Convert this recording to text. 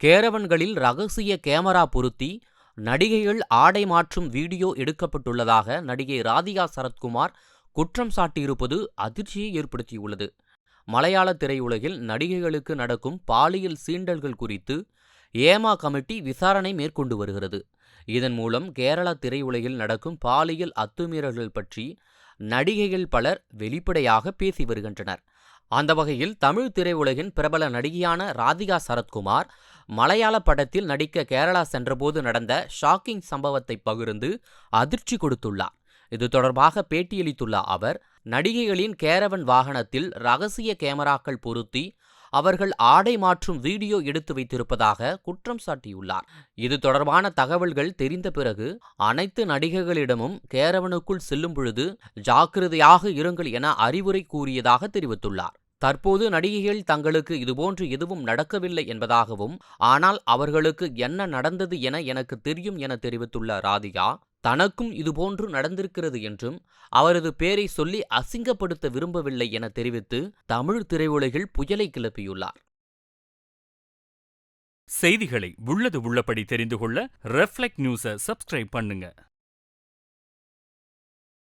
கேரவன்களில் ரகசிய கேமரா பொருத்தி நடிகைகள் ஆடை மாற்றும் வீடியோ எடுக்கப்பட்டுள்ளதாக நடிகை ராதிகா சரத்குமார் குற்றம் சாட்டியிருப்பது அதிர்ச்சியை ஏற்படுத்தியுள்ளது. மலையாள திரையுலகில் நடிகைகளுக்கு நடக்கும் பாலியல் சீண்டல்கள் குறித்து ஏமா கமிட்டி விசாரணை மேற்கொண்டு வருகிறது. இதன் மூலம் கேரள திரையுலகில் நடக்கும் பாலியல் அத்துமீறல்கள் பற்றி நடிகைகள் பலர் வெளிப்படையாக பேசி வருகின்றனர். அந்த வகையில் தமிழ் திரையுலகின் பிரபல நடிகையான ராதிகா சரத்குமார் மலையாள படத்தில் நடிக்க கேரளா சென்றபோது நடந்த ஷாக்கிங் சம்பவத்தை பகிர்ந்து அதிர்ச்சி கொடுத்துள்ளார். இது தொடர்பாக பேட்டியளித்துள்ள அவர் நடிகைகளின் கேரவன் வாகனத்தில் ரகசிய கேமராக்கள் பொருத்தி அவர்கள் ஆடை மாற்றும் வீடியோ எடுத்து வைத்திருப்பதாக குற்றம் சாட்டியுள்ளார். இது தொடர்பான தகவல்கள் தெரிந்த பிறகு அனைத்து நடிகைகளிடமும் கேரவனுக்குள் செல்லும் பொழுது ஜாக்கிரதையாக இருங்கள் என அறிவுரை கூறியதாக தெரிவித்துள்ளார். தற்போது நடிகைகள் தங்களுக்கு இதுபோன்று எதுவும் நடக்கவில்லை என்பதாகவும் ஆனால் அவர்களுக்கு என்ன நடந்தது என எனக்கு தெரியும் என தெரிவித்துள்ள ராதிகா தனக்கும் இதுபோன்று நடந்திருக்கிறது என்றும் அவரது பேரை சொல்லி அசிங்கப்படுத்த விரும்பவில்லை என தெரிவித்து தமிழ் திரையுலகில் புயலை கிளப்பியுள்ளார். செய்திகளை உள்ளது உள்ளபடி தெரிந்து கொள்ள ரெஃப்ளெக்ட் நியூஸை சப்ஸ்கிரைப் பண்ணுங்க.